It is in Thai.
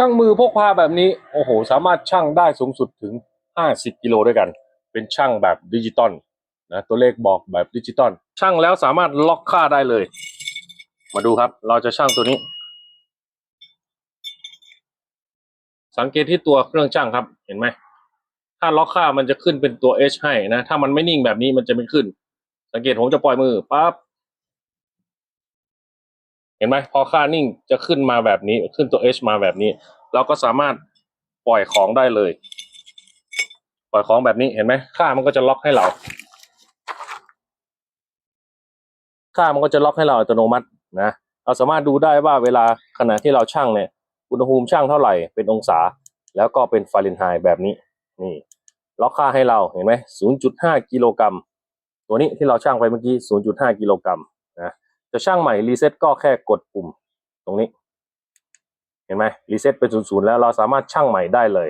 ช่างมือพกพาแบบนี้โอ้โห สามารถช่างได้สูงสุดถึง 50 กิโลด้วยกัน เป็นช่างแบบดิจิตอลนะตัวเลขบอกแบบดิจิตอลช่างแล้วสามารถล็อกค่าได้เลย มาดูครับ เราจะช่างตัวนี้ สังเกตที่ตัวเครื่องช่างครับเห็นไหมถ้าล็อกค่ามันจะขึ้นเป็นตัว H ให้นะ ถ้ามันไม่นิ่งแบบนี้มันจะไม่ขึ้น สังเกตผมจะปล่อยมือปั๊บ เห็นไหมพอค่านิ่งจะขึ้นมาแบบนี้ขึ้นตัว H มาแบบนี้ เราก็สามารถปล่อยของได้เลย ปล่อยของแบบนี้เห็นไหมค่ามันก็จะล็อกให้เรา ค่ามันก็จะล็อกให้เราอัตโนมัตินะเราสามารถดูได้ว่าเวลาขณะที่เราชั่งเนี่ยอุณหภูมิชั่งเท่าไหร่เป็นองศา แล้วก็เป็นฟาเรนไฮต์แบบนี้นี่ล็อกค่าให้เราเห็นไหม0.5กิโลกรัมตัวนี้ที่เราชั่งไปเมื่อกี้ 0.5 กิโลกรัม จะช่างใหม่รีเซ็ตก็แค่กดปุ่มตรงนี้ เห็นไหมรีเซ็ตเป็นศูนย์แล้วเราสามารถช่างใหม่ได้เลย